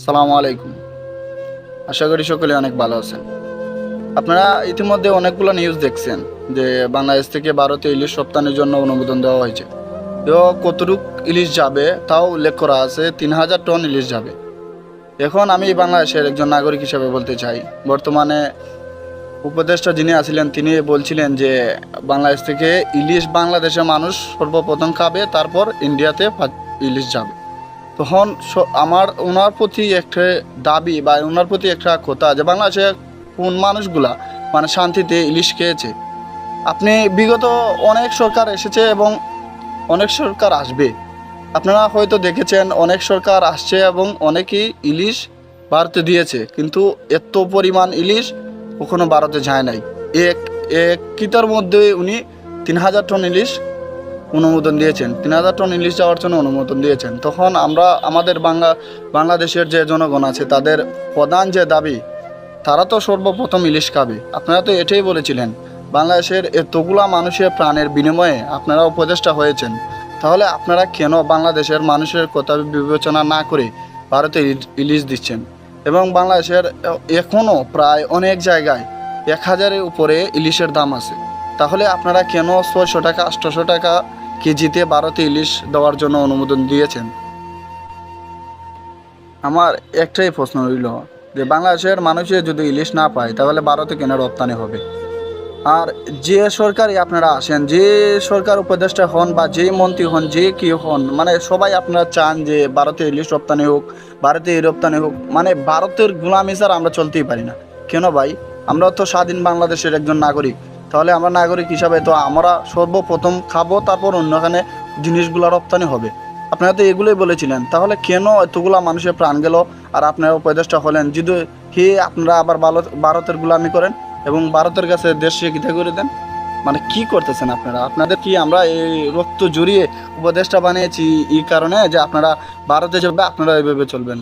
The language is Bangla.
সালামু আলাইকুম। আশা করি সকলে অনেক ভালো আছেন। আপনারা ইতিমধ্যে অনেকগুলো নিউজ দেখছেন যে বাংলাদেশ থেকে ভারতে ইলিশ রপ্তানির জন্য অনুমোদন দেওয়া হয়েছে। তো কতটুক ইলিশ যাবে তাও উল্লেখ করা আছে, তিন হাজার টন ইলিশ যাবে। এখন আমি বাংলাদেশের একজন নাগরিক হিসেবে বলতে চাই, বর্তমানে উপদেষ্টা যিনি আছিলেন, তিনি বলছিলেন যে বাংলাদেশ থেকে ইলিশ বাংলাদেশের মানুষ সর্বপ্রথম খাবে, তারপর ইন্ডিয়াতে ইলিশ যাবে। তখন আমার ওনার প্রতি একটা দাবি বা ওনার প্রতি একটা কথা যে বাংলাদেশে কোন মানুষগুলা মানে শান্তিতে ইলিশ খেয়েছে। আপনি বিগত অনেক সরকার এসেছে এবং অনেক সরকার আসবে। আপনারা হয়তো দেখেছেন অনেক সরকার আসছে এবং অনেকেই ইলিশ ভারতে দিয়েছে, কিন্তু এত পরিমাণ ইলিশ কখনো ভারতে যায় নাই। এক এক কিতার মধ্যে উনি তিন হাজার টন ইলিশ অনুমোদন দিয়েছেন। তিন হাজার টন ইলিশ যাওয়ার জন্য অনুমোদন দিয়েছেন। তখন আমরা আমাদের বাংলা, বাংলাদেশের যে জনগণ আছে, তাদের প্রধান যে দাবি, তারা তো সর্বপ্রথম ইলিশ খাবে। আপনারা তো এটাই বলেছিলেন, বাংলাদেশের এতগুলা মানুষের প্রাণের বিনিময়ে আপনারা উপদেষ্টা হয়েছেন। তাহলে আপনারা কেন বাংলাদেশের মানুষের কথা বিবেচনা না করে ভারতে ইল- ইলিশ দিচ্ছেন? এবং বাংলাদেশের এখনও প্রায় অনেক জায়গায় এক হাজারের উপরে ইলিশের দাম আছে। তাহলে আপনারা কেন ছয়শো টাকা, আটশোশো টাকা কেজিতে ভারতে ইলিশ দেওয়ার জন্য অনুমোদন দিয়েছেন। আমার একটাই প্রশ্ন রইল যে, বাংলাদেশের মানুষে যদি ইলিশ না পায়, তাহলে ভারতে কেন রপ্তানি হবে? আর যে সরকারই আপনারা আসেন, যে সরকার উপদেষ্টা হন বা যে মন্ত্রী হন, যে কি হন মানে সবাই আপনারা চান যে ভারতে ইলিশ রপ্তানি হোক ভারতে রপ্তানি হোক মানে ভারতের গোলামি ছাড়া আমরা চলতেই পারি না। কেন ভাই? আমরা তো স্বাধীন বাংলাদেশের একজন নাগরিক। তাহলে আমরা নাগরিক হিসাবে তো আমরা সর্বপ্রথম খাব, তারপর অন্যখানে জিনিসগুলো রপ্তানি হবে। আপনারা তো এগুলোই বলেছিলেন। তাহলে কেন এতগুলা মানুষের প্রাণ গেল আর আপনারা উপদেষ্টা হলেন? যদি হে আপনারা আবার ভারত ভারতের গুলামি করেন এবং ভারতের কাছে দেশ স্বীকৃতি করে দেন মানে কি করতেছেন আপনারা? আপনাদের কি আমরা এই রক্ত জড়িয়ে উপদেষ্টা বানিয়েছি এই কারণে যে আপনারা ভারতে চলবে আপনারা এইভাবে চলবেন?